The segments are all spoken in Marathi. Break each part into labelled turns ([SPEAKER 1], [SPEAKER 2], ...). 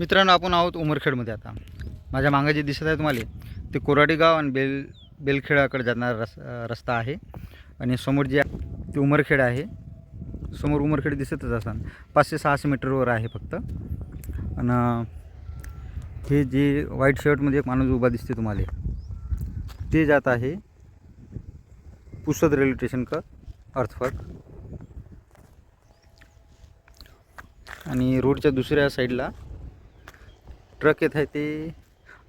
[SPEAKER 1] मित्रांनो आपण आहोत उमरखेडमध्ये आता. माझ्या मागं जे दिसत आहे तुम्हाला ते कोराडी गाव आणि बेल बेलखेडाकडे जाणारा रस रस्ता आहे. आणि समोर जे ते उमरखेड आहे समोर उमरखेड दिसतच असाल पाचशे सहाशे मीटरवर आहे फक्त. आणि हे जे व्हाईट शर्टमध्ये एक माणूस उभा दिसते तुम्हाला. ते जात आहे पुसद रेल्वे स्टेशन का अर्थवर्क आणि रोडच्या दुसऱ्या साईडला ट्रक येत आहे ती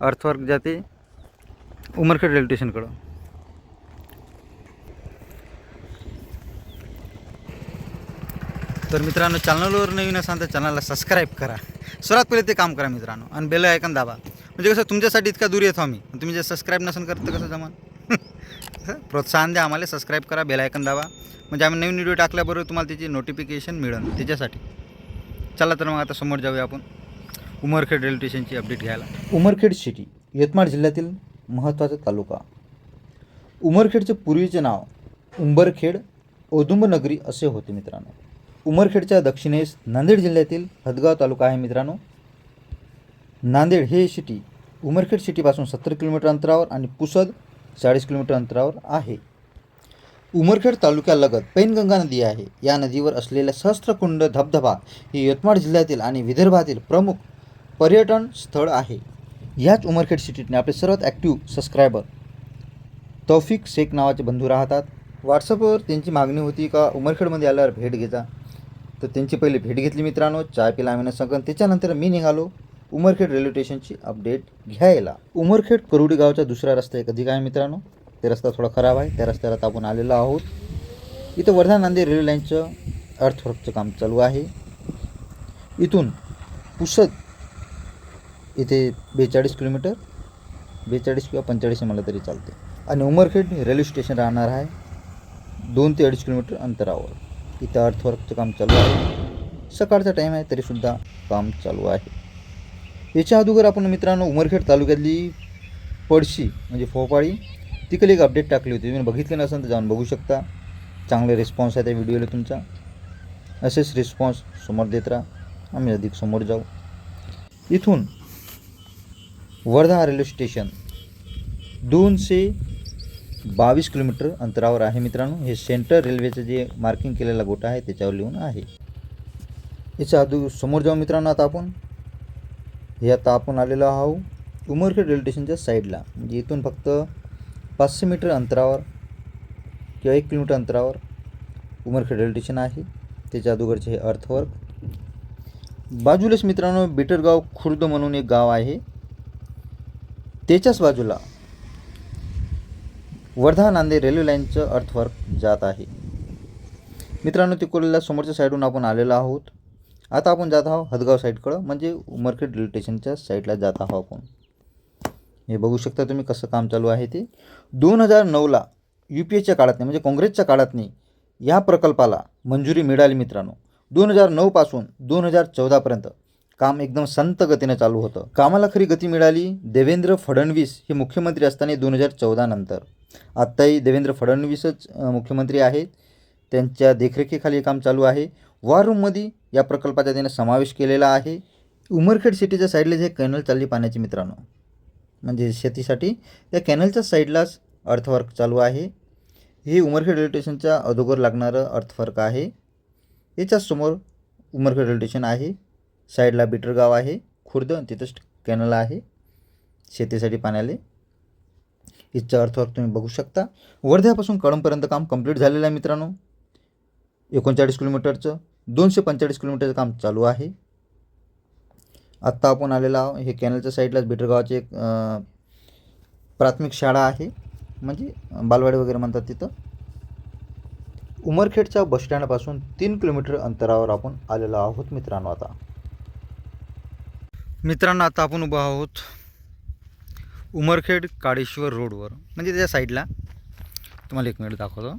[SPEAKER 1] अर्थवर्क जाते उमरखेड रेल्वे स्टेशनकडं तर मित्रांनो चॅनलवर नवीन असाल तर चॅनलला सबस्क्राईब करा. सर्वात पहिले ते काम करा मित्रांनो आणि बेल ऐकन दाबा. म्हणजे कसं तुमच्यासाठी इतका दूर येतो आम्ही. तुम्ही जे सबस्क्राईब नसेल करत तर कसं जमान? प्रोत्साहन द्या आम्हाला सबस्क्राईब करा बेल ऐकन दाबा. म्हणजे आम्ही नवीन व्हिडिओ टाकल्याबरोबर तुम्हाला त्याची नोटिफिकेशन मिळेल त्याच्यासाठी. चला तर मग आता समोर जाऊया आपण. उमरखेड रेल्वे स्टेशनची अपडेट घ्यायला.
[SPEAKER 2] उमरखेड सिटी यवतमाळ जिल्ह्यातील महत्त्वाचा तालुका. उमरखेडचे पूर्वीचे नाव उंबरखेड औदुंबनगरी असे होते मित्रांनो. उमरखेडच्या दक्षिणेस नांदेड जिल्ह्यातील हदगाव तालुका आहे मित्रांनो. नांदेड हे सिटी उमरखेड सिटीपासून सत्तर किलोमीटर अंतरावर आणि पुसद चाळीस किलोमीटर अंतरावर आहे. उमरखेड तालुक्यालगत पैनगंगा नदी आहे. या नदीवर असलेला सहस्त्रकुंड धबधबा हे यवतमाळ जिल्ह्यातील आणि विदर्भातील प्रमुख पर्यटन स्थळ आहे. ह्याच उमरखेड सिटीतने आपले सर्वात ॲक्टिव्ह सबस्क्रायबर तौफिक शेख नावाचे बंधू राहतात. व्हॉट्सअपवर त्यांची मागणी होती का उमरखेडमध्ये आल्यावर भेट घेजा? तर त्यांची पहिली भेट घेतली मित्रांनो चाय पिला आम्ही सगळं त्याच्यानंतर मी निघालो उमरखेड रेल्वे स्टेशनची अपडेट घ्यायला. उमरखेड करुडी गावचा दुसरा रस्ता एक अधिक आहे मित्रांनो. ते रस्ता थोडा खराब आहे. त्या रस्त्याला आता आपण आलेलो आहोत. इथं वर्धा नांदेड रेल्वे लाईनचं अर्थवर्कचं काम चालू आहे. इथून पुसद इथे बेचाळीस किलोमीटर बेचाळीस किंवा पंचेचाळीस मला तरी चालते आणि उमरखेड रेल्वे स्टेशन राहणार आहे दोन ते अडीच किलोमीटर अंतरावर. इथं अर्थवर्कचं काम चालू आहे. सकाळचा टाईम आहे तरीसुद्धा काम चालू आहे. याच्या अगोदर आपण मित्रांनो उमरखेड तालुक्यातली पडशी म्हणजे फोपाळी तिकडे एक अपडेट टाकली होती. तुम्ही बघितली नसेल तर जाऊन बघू शकता. चांगले रिस्पॉन्स आहे त्या व्हिडिओला तुमचा. असेच रिस्पॉन्स समोर देत राहा. आम्ही अधिक समोर जाऊ. इथून वर्धा रेल्वे स्टेशन. दोनशे बावीस किलोमीटर अंतरावर आहे मित्रांनो. हे सेंट्रल रेल्वेचं जे मार्किंग केलेला गोटा आहे त्याच्यावर लिहून आहे. याच्या अदू समोर जाऊ मित्रांनो आता आपण. हे आता आपण आलेलो आहोत उमरखेड रेल्वे स्टेशनच्या साईडला. म्हणजे इथून फक्त पाचशे मीटर अंतरावर किंवा एक किलोमीटर अंतरावर उमरखेड रेल्वे स्टेशन आहे. त्याच्या अगोदरचे हे अर्थवर्क. बाजूलाच मित्रांनो बिटरगाव खुर्द म्हणून एक गाव आहे. त्याच्याच बाजूला वर्धा नांदेड रेल्वे लाईनचं अर्थवर्क जात आहे. मित्रांनो तिकोलीला समोरच्या साईडहून आपण आलेलो आहोत. आता आपण जात आहोत हदगाव साईडकडं म्हणजे उमरखेड रेल्वे स्टेशनच्या साईडला जात आहोत आपण. हे बघू शकता तुम्ही कसं काम चालू आहे ते. दोन हजार नऊला यू पी एच्या काळात नाही म्हणजे काँग्रेसच्या काळात नाही या प्रकल्पाला मंजुरी मिळाली मित्रांनो. दोन हजार नऊपासून दोन हजार चौदापर्यंत काम एकदम संत गतीनं चालू होतं. कामाला खरी गती मिळाली देवेंद्र फडणवीस हे मुख्यमंत्री असताना दोन हजार चौदा नंतर. आत्ताही देवेंद्र फडणवीसच मुख्यमंत्री आहेत. त्यांच्या देखरेखीखाली हे काम चालू आहे. वॉर रूममध्ये या प्रकल्पाचा त्याने समावेश केलेला आहे. उमरखेड सिटीच्या साईडला जे कॅनल चालली पाण्याची मित्रांनो. म्हणजे शेतीसाठी त्या कॅनलच्या साईडलाच अर्थवर्क चालू आहे. हे उमरखेड रेल्वे स्टेशनच्या अगोदर लागणारं अर्थवर्क आहे. याच्याच समोर उमरखेड रेल्वे स्टेशन आहे. साईडला बिटरगाव आहे. खुर्द तिथंच कॅनल आहे. शेतीसाठी पाण्याले. याचा अर्थवर्क तुम्ही बघू शकता. वर्ध्यापासून कळंबपर्यंत काम कंप्लीट झालेलं आहे मित्रांनो. एकोणचाळीस किलोमीटरचं दोनशे पंचेचाळीस किलोमीटरचं काम चालू आहे. आत्ता आपण आलेलो आहो हे कॅनलच्या साईडलाच बिटरगावाची एक प्राथमिक शाळा आहे. म्हणजे बालवाडी वगैरे म्हणतात तिथं. उमरखेडच्या बसस्टँडपासून तीन किलोमीटर अंतरावर आपण आलेलो आहोत मित्रांनो आता.
[SPEAKER 1] मित्रांनो आता आपण उभं आहोत उमरखेड काळेश्वर रोडवर. म्हणजे त्याच्या साईडला. तुम्हाला एक मिनिट दाखवतो.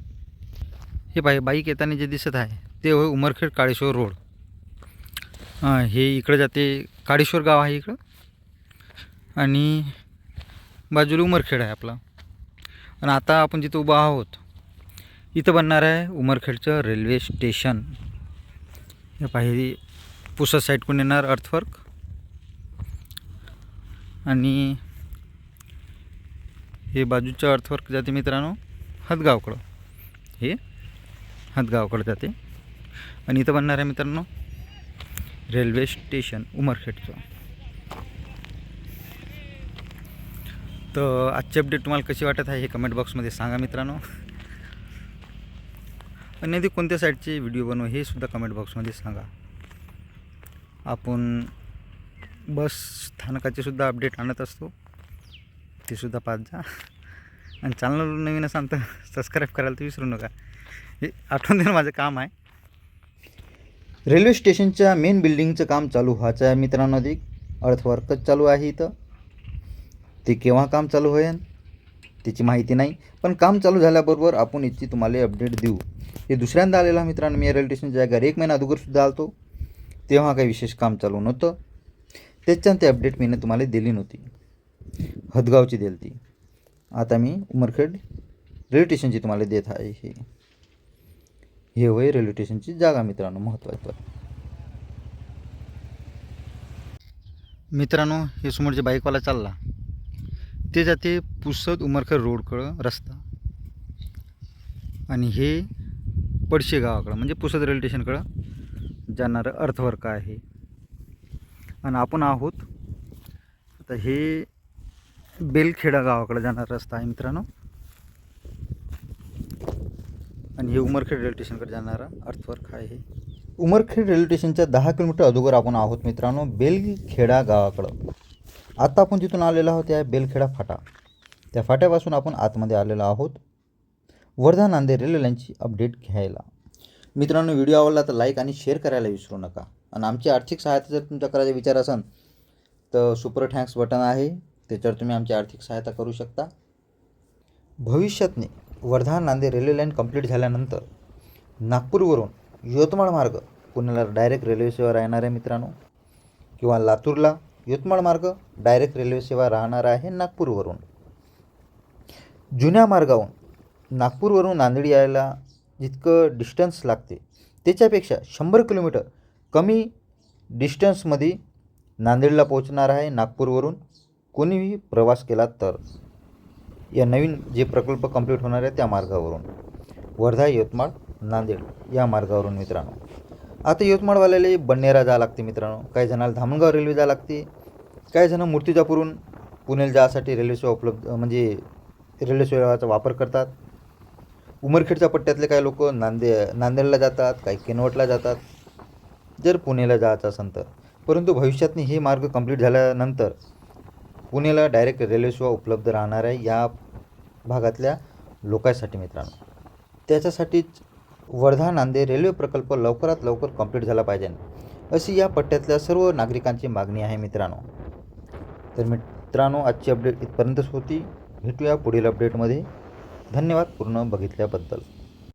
[SPEAKER 1] हे बाई बाईक येताना जे दिसत आहे ते होय उमरखेड काळेश्वर रोड. हे इकडं जाते काळेश्वर गाव आहे इकडं. आणि बाजूला उमरखेड आहे आपला. आणि आता आपण जिथं उभं आहोत इथं बनणार आहे उमरखेडचं रेल्वे स्टेशन. हे पाहिजे पुसद साईडकडून येणार अर्थवर्क आणि हे बाजूच्या अर्थवर्क जाते मित्रांनो हदगावकडं. हे हदगावकडं जाते. आणि इथं बनणार आहे मित्रांनो रेल्वे स्टेशन उमरखेडचं. तर आजची अपडेट तुम्हाला कशी वाटत आहे हे कमेंट बॉक्समध्ये सांगा मित्रांनो. आणि आधी कोणत्या साईडचे व्हिडिओ बनवू हे सुद्धा कमेंट बॉक्समध्ये सांगा. आपण बस स्थानकाचे सुद्धा अपडेट आणत असतो. ते सुद्धा पाहत जा. आणि चॅनल नवीन असाल तर सबस्क्राईब करायला तर विसरू नका. हे आठवण देणं माझं काम आहे.
[SPEAKER 2] रेल्वे स्टेशनच्या मेन बिल्डिंगचं काम चालू व्हायचं आहे मित्रांनो. अधिक अर्थवर्कच चालू आहे इथं. ते केव्हा काम चालू होईल त्याची माहिती नाही. पण काम चालू झाल्याबरोबर आपण याची तुम्हाला अपडेट देऊ. हे दुसऱ्यांदा आलेला मित्रांनो. मी रेल्वे स्टेशनच्या जागेवर एक महिना अगोदरसुद्धा आलतो. तेव्हा काही विशेष काम चालू नव्हतं. त्याच्यानं ते अपडेट मी तुम्हाला दिली नव्हती. हदगावची दिली ती आता मी उमरखेड रेल्वे स्टेशनची तुम्हाला देत आहे हे. हे होय रेल्वे स्टेशनची जागा मित्रांनो महत्त्वाचं
[SPEAKER 1] मित्रांनो हे समोर जे बाईकवाला चालला. ते जाते पुसद उमरखेड रोडकडं रस्ता. आणि हे पडशे गावाकडं म्हणजे पुसद रेल्वे स्टेशनकडं जाणारं अर्थवर्क आहे. आणि आपण आहोत. आता हे बेलखेडा गावाकडं जाणारा रस्ता आहे मित्रांनो. आणि हे उमरखेड रेल्वे स्टेशनकडे जाणारा अर्थवर्क आहे
[SPEAKER 2] उमरखेड रेल्वे स्टेशनच्या दहा किलोमीटर अगोदर आपण आहोत मित्रांनो बेलखेडा गावाकडं. आत्ता आपण तिथून आलेलो आहोत या बेलखेडा फाटा. त्या फाट्यापासून आपण आतमध्ये आलेलो आहोत. वर्धा नांदेड रेल्वे लाईनची अपडेट घ्यायला. मित्रांनो व्हिडिओ आवडला तर लाईक आणि शेअर करायला विसरू नका. आणि आमची आर्थिक सहायता जर तुमच्या करायचा विचार असेल तर सुपर थँक्स बटन आहे. त्याच्यावर तुम्ही आमची आर्थिक सहायता करू शकता. भविष्यातने Wardha Nanded railway line complete झाल्यानंतर नागपूरवरून यवतमाळ मार्ग पुण्याला डायरेक्ट रेल्वे सेवा राहणार आहे मित्रांनो. किंवा लातूरला यवतमाळ मार्ग डायरेक्ट रेल्वे सेवा राहणार आहे नागपूरवरून. जुन्या मार्गाहून नागपूरवरून नांदेड यायला जितकं डिस्टन्स लागते त्याच्यापेक्षा शंभर किलोमीटर कमी डिस्टन्समध्ये नांदेडला पोहोचणार आहे नागपूरवरून. कोणीही प्रवास केला तर. या नवीन जे प्रकल्प कंप्लीट होणार आहे त्या मार्गावरून. वर्धा यवतमाळ नांदेड या मार्गावरून मित्रांनो. आता यवतमाळवाल्याला बन्नेरा जावं लागते मित्रांनो. काही जणाला धामणगाव रेल्वे जावं लागते. काही जणं मूर्तिजापूरहून पुण्याला जायसाठी रेल्वे सेवा उपलब्ध म्हणजे रेल्वे सेवाचा वापर करतात. उमरखेडच्या पट्ट्यातले काही लोक नांदे नांदेडला जातात काही किनवटला जातात. जर पुण्याला जायचं असेल तर. परंतु भविष्यातनी हे मार्ग कंप्लीट झाल्यानंतर पुण्याला डायरेक्ट रेल्वे सेवा उपलब्ध राहणार आहे या भागातल्या लोकांसाठी मित्रांनो. त्याच्यासाठीच वर्धा नांदेड रेल्वे प्रकल्प लवकरात लवकर कंप्लीट झाला पाहिजे. अशी या पट्ट्यातल्या सर्व नागरिकांची मागणी आहे मित्रांनो. तर मित्रांनो आजची अपडेट इथपर्यंतच होती. भेटूया पुढील अपडेटमध्ये धन्यवाद पूर्ण बघितल्याबद्दल.